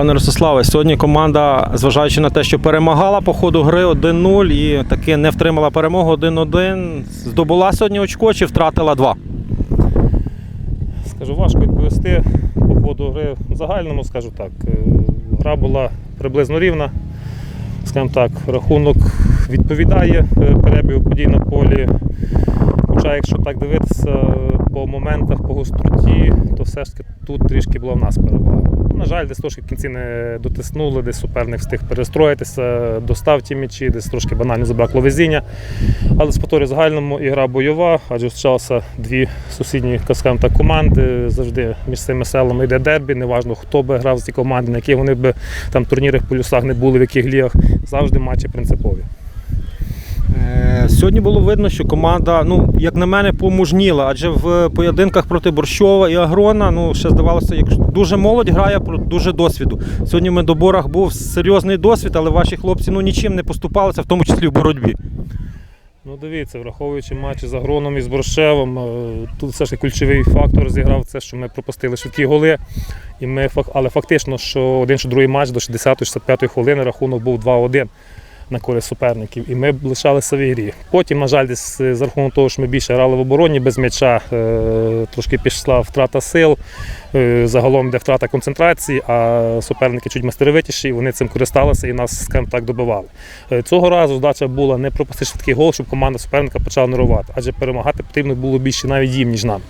Пане Ростиславе, сьогодні команда, зважаючи на те, що перемагала по ходу гри 1-0 і таки не втримала перемогу 1-1, здобула сьогодні очко чи втратила два? Скажу, важко відповісти по ходу гри в загальному, скажу так. е, Гра була приблизно рівна. Скажімо так, рахунок відповідає е, перебігу подій на полі. Хоча, якщо так дивитися по моментах, по гостроті, то все ж таки тут трішки була в нас перевага. На жаль, десь трошки в кінці не дотиснули, десь суперник встиг перестроїтися, достав ті м'ячі, десь трошки банально забракло везіння. Але з повторюю загальному ігра бойова, адже зустрічалися дві сусідні так, команди. Завжди між цими селами йде дербі. Неважно, хто би грав з ці команди, на яких вони би там турнірах полюсах не були, в яких лігах. Завжди матчі принципові. Е, Сьогодні було видно, що команда, ну, як на мене, помужніла, адже в поєдинках проти Борщова і Агрона, ну, ще здавалося, як дуже молодь грає дуже досвіду. Сьогодні в медоборах був серйозний досвід, але ваші хлопці ну, нічим не поступалися, в тому числі в боротьбі. Ну, дивіться, враховуючи матчі з Агроном і з Борщевом, е, тут все ж ключовий фактор зіграв це, що ми пропустили швидкі голи. І ми, але фактично, що один чи другий матч до 60-65 хвилини рахунок був 2-1 на користь суперників. І ми лишалися в ігрі. Потім, на жаль, десь е, за рахунок того, що ми більше грали в обороні без м'яча, е, трошки пішла втрата сил, е, загалом йде втрата концентрації, а суперники чуть мастеровитіші, вони цим користалися і нас, скажімо так, добивали. Цього разу задача була не пропустити швидкий гол, щоб команда суперника почала нервувати, адже перемагати потрібно було більше навіть їм, ніж нам.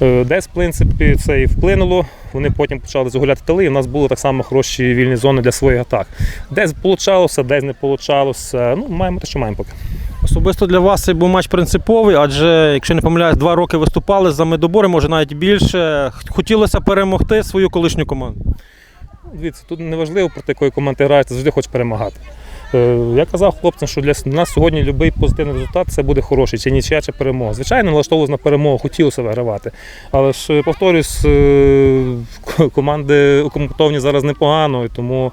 Десь, в принципі, це і вплинуло. Вони потім почали загуляти тили, і в нас були так само хороші вільні зони для своїх атак. Десь получалося, десь не получалося. Ну, маємо те, що маємо поки. Особисто для вас цей був матч принциповий, адже, якщо не помиляюсь, два роки виступали за медобори, може навіть більше. Хотілося перемогти свою колишню команду. Дивіться, тут не важливо проти якої команди граєте, завжди хочеш перемагати. Е, Я казав хлопцям, що для нас сьогодні будь-який позитивний результат це буде хороший, чи нічия, чи перемога. Звичайно, налаштовувалися на перемогу, хотілося вигравати. Але ж е, повторюсь, е, команди укомплектовані зараз непогано, і тому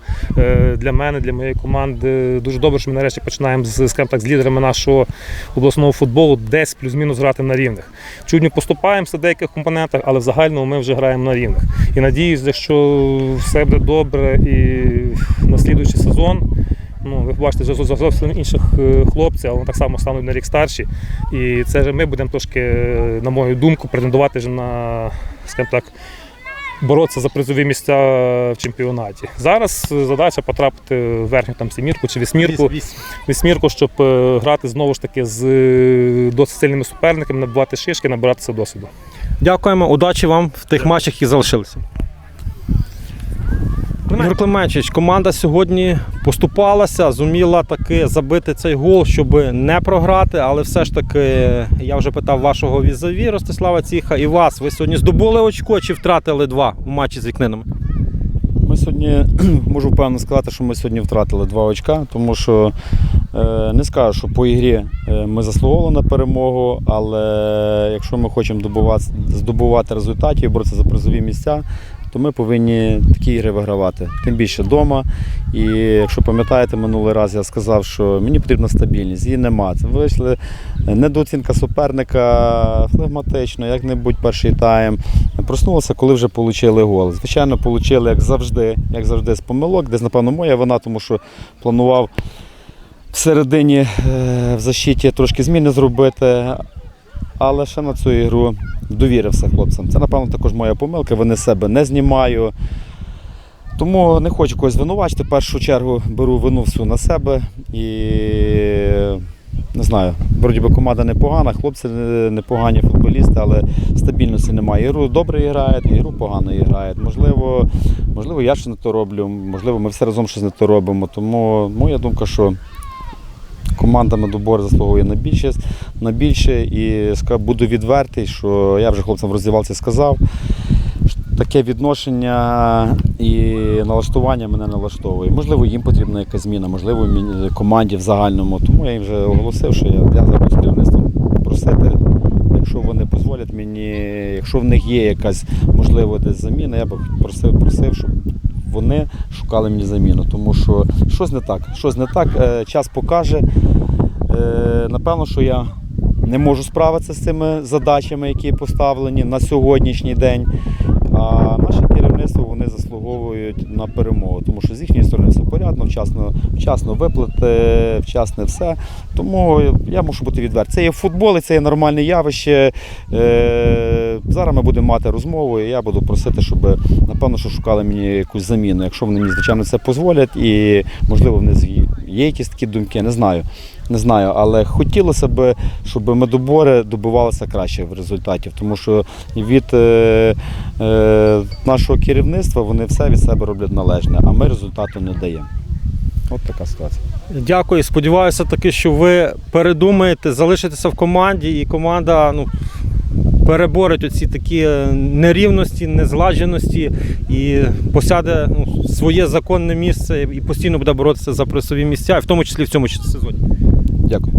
для мене, для моєї команди дуже добре, що ми нарешті починаємо з, скажімо так, з лідерами нашого обласного футболу десь плюс-мінус грати на рівних. Чудні поступаємося в деяких компонентах, але в загальному ми вже граємо на рівних. І надіюсь, якщо все буде добре і на слідуючий сезон. Ну, ви бачите, вже зовсім інших е, хлопців, але так само стануть на рік старші. І це вже ми будемо трошки, е, на мою думку, претендувати вже на, скажімо так, боротися за призові місця в чемпіонаті. Зараз е, задача потрапити в верхню там сімірку чи вісьмірку, вісьмірку, щоб грати знову ж таки з досить сильними суперниками, набивати шишки, набиратися досвіду. Дякуємо, удачі вам в тих матчах, які залишилися. Ігор Клименчич, команда сьогодні поступалася, зуміла таки забити цей гол, щоб не програти. Але все ж таки, я вже питав вашого візаві Ростислава Ціха і вас. Ви сьогодні здобули очко чи втратили два у матчі з вікнинами? Ми сьогодні можу впевнено сказати, що ми сьогодні втратили два очка, тому що е, не скажу, що по ігрі е, ми заслуговували на перемогу, але якщо ми хочемо здобувати результатів, боротися за призові місця, то ми повинні такі ігри вигравати. Тим більше вдома. І якщо пам'ятаєте, минулий раз я сказав, що мені потрібна стабільність, її нема. Це вийшли недооцінка суперника, флегматично, як-небудь перший тайм. Проснулося, коли вже отримали гол. Звичайно, отримали, як завжди, як завжди, з помилок. Десь, напевно, моя вина, тому що планував всередині е, в защиті трошки зміни зробити. Але ще на цю ігру довірився хлопцям. Це, напевно, також моя помилка. Вони себе не знімаю. Тому не хочу когось звинувачити. В першу чергу беру вину всю на себе і не знаю, вроді би команда непогана, хлопці непогані футболісти, але стабільності немає. Ігру добре грають, ігру погано грають. Можливо, можливо, я щось не то роблю, можливо, ми все разом щось не то робимо. Тому моя думка, що команда Медобор заслуговує на більше, на більше і буду відвертий, що я вже хлопцям в роздівалці сказав. Таке відношення і налаштування мене налаштовує. Можливо, їм потрібна якась зміна, можливо, команді в загальному. Тому я їм вже оголосив, що я зараз з керівництвом просити, якщо вони дозволять мені, якщо в них є якась можливо десь заміна, я б просив, просив, щоб вони шукали мені заміну. Тому що щось не так. Щось не так, е, час покаже. Е, Напевно, що я не можу справитися з цими задачами, які поставлені на сьогоднішній день. А наше керівництво вони заслуговують. на перемогу, тому що з їхньої сторони все порядно, вчасно, вчасно виплати, вчасне все. Тому я мушу бути відвертий. Це є футбол, і це є нормальне явище. Е, зараз ми будемо мати розмову, і я буду просити, щоб напевно, що шукали мені якусь заміну. Якщо вони мені, звичайно, це дозволять, і можливо в них є якісь такі думки, не знаю. Не знаю, але хотілося б, щоб медобори добивалися кращих результатів, тому що від е, е, нашого керівництва вони все від себе роблять належне, а ми результату не даємо. От така ситуація. Дякую. Сподіваюся таки, що ви передумаєте залишитися в команді, і команда ну, переборить оці такі е, нерівності, незладженості і посяде ну, своє законне місце і постійно буде боротися за призові місця, і в тому числі в цьому сезоні. Дякую.